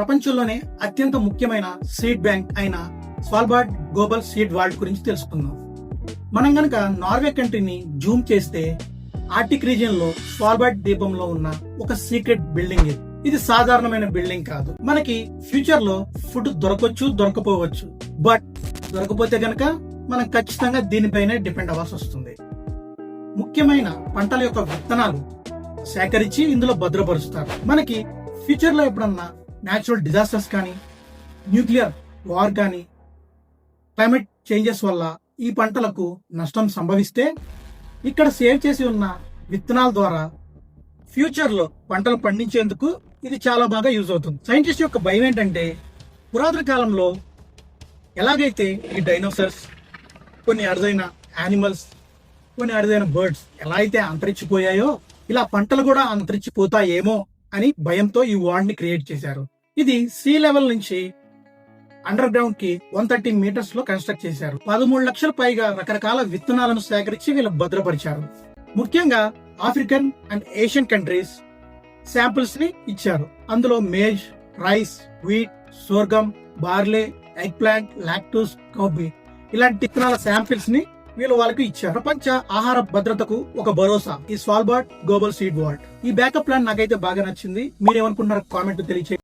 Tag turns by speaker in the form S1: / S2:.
S1: ప్రపంచంలోనే అత్యంత ముఖ్యమైన సీడ్ బ్యాంక్ అయిన స్వాల్బార్డ్ గ్లోబల్ సీడ్ వాల్డ్ గురించి తెలుసుకుందాం. మనం గనక నార్వే కంట్రీని జూమ్ చేస్తే ఆర్టిక్ రీజియన్లో స్వాల్బార్డ్ ద్వీపంలో ఉన్న ఒక సీక్రెట్ బిల్డింగ్ ఇది. ఇది సాధారణమైన బిల్డింగ్ కాదు. మనకి ఫ్యూచర్లో ఫుడ్ దొరకవచ్చు దొరకపోవచ్చు. బట్ దొరకపోతే గనక మనం ఖచ్చితంగా దీనిపైనే డిపెండ్ అవ్వాల్సి వస్తుంది. ముఖ్యమైన పంటల యొక్క విత్తనాలు సేకరించి ఇందులో భద్రపరుస్తారు. మనకి ఫ్యూచర్లో ఎప్పుడన్నా న్యాచురల్ డిజాస్టర్స్ కానీ న్యూక్లియర్ వార్ కానీ క్లైమేట్ చేంజెస్ వల్ల ఈ పంటలకు నష్టం సంభవిస్తే ఇక్కడ సేవ్ చేసి ఉన్న విత్తనాల ద్వారా ఫ్యూచర్లో పంటలు పండించేందుకు ఇది చాలా బాగా యూజ్ అవుతుంది. సైంటిస్ట్ యొక్క భయం ఏంటంటే పురాతన కాలంలో ఎలాగైతే ఈ డైనోసర్స్ కొన్ని అరుదైన యానిమల్స్ కొన్ని అరుదైన బర్డ్స్ ఎలా అయితే అంతరించిపోయాయో ఇలా పంటలు కూడా అంతరించిపోతాయేమో అని భయంతో ఈ వార్డ్ని క్రియేట్ చేశారు. ఇది సీ లెవెల్ నుంచి అండర్ గ్రౌండ్కి వన్ థర్టీ మీటర్స్లో కన్స్ట్రక్ట్ చేశారు. పదమూడు లక్షల పైగా రకరకాల విత్తనాలను సేకరించి వీళ్ళు భద్రపరిచారు. ముఖ్యంగా ఆఫ్రికన్ అండ్ ఏషియన్ కంట్రీస్ శాంపిల్స్ని ఇచ్చారు. అందులో maize rice wheat sorghum barley eggplant lactose cowpea ఇలాంటి విత్తనాల శాంపిల్స్ని వీళ్ళు వాళ్ళకి ఇచ్చారు. ప్రపంచ ఆహార భద్రతకు ఒక భరోసా. ఈ స్వాల్బార్డ్ గ్లోబల్ సీడ్ వాల్ట్ ఈ బ్యాకప్ ప్లాన్ నాకైతే బాగా నచ్చింది. మీరేమనుకుంటున్నారు కామెంట్ తెలియచేయండి.